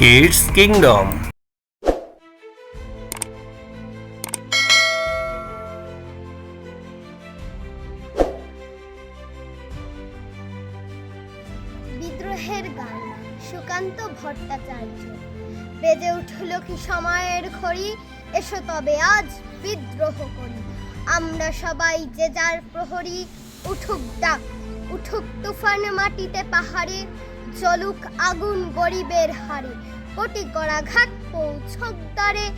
Kids kingdom বিদ্রোহের গান, সুকান্ত ভট্টাচার্য। বেজে উঠল কি সময়ের ঘড়ি? এসো তবে আজ বিদ্রোহ করি। আমরা সবাই যে যার প্রহরী, উঠুক ডাক, উঠুক তুফান মাটিতে পাহাড়ে। জ্বলুক আগুন গরিবের হারে কোটি করা ঘাত পৌঁছক দ্বারে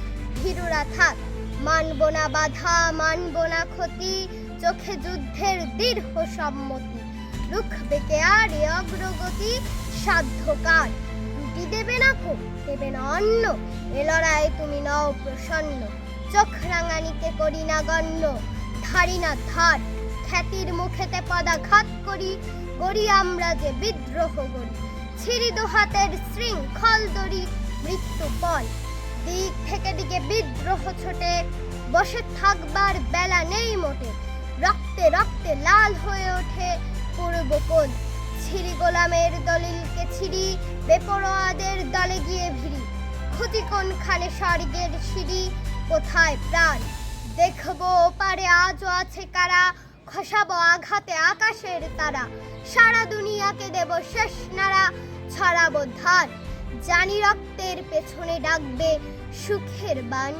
ভীরুরা থাক। মানব না বাধা, মানব না ক্ষতি, চোখে যুদ্ধের দীর্ঘ সম্মতি। রুখবে কে আর এ অগ্রগতি সাধ্যকার। রুটি দেবে না কো দেবে না অন্ন। এ লড়াই তুমি নও প্রসন্ন। চোখ রাঙানিকে করি না গণ্য, ধারি না ধার। খ্যাতির মুখেতে পদাঘাত করি করি আমরা যে বিদ্রোহ করি। ছিড়ি দু হাতের শৃঙ্খল দড়ি মৃত্যু পল দিক থেকে দিকে বিদ্রোহ ছোটে, বসে থাকবার বেলা নেই মোটে। রক্তে রক্তে লাল হয়ে ওঠে পূর্ব পূর্বকোণ ছিরি গোলামের দলিলকে ছিড়ি, বেপরোয়াদের দলে গিয়ে ভিড়ি। ক্ষতি কোনখানে স্বর্গের সিঁড়ি, কোথায় প্রাণ? দেখব পারে আজও আছে কারা? খসাবো আঘাতে আকাশের তারা। সারা দুনিয়াকে দেব শেষ নাড়া। ছড়াবো ধার। জানি রক্তের পেছনে ডাকবে সুখের বান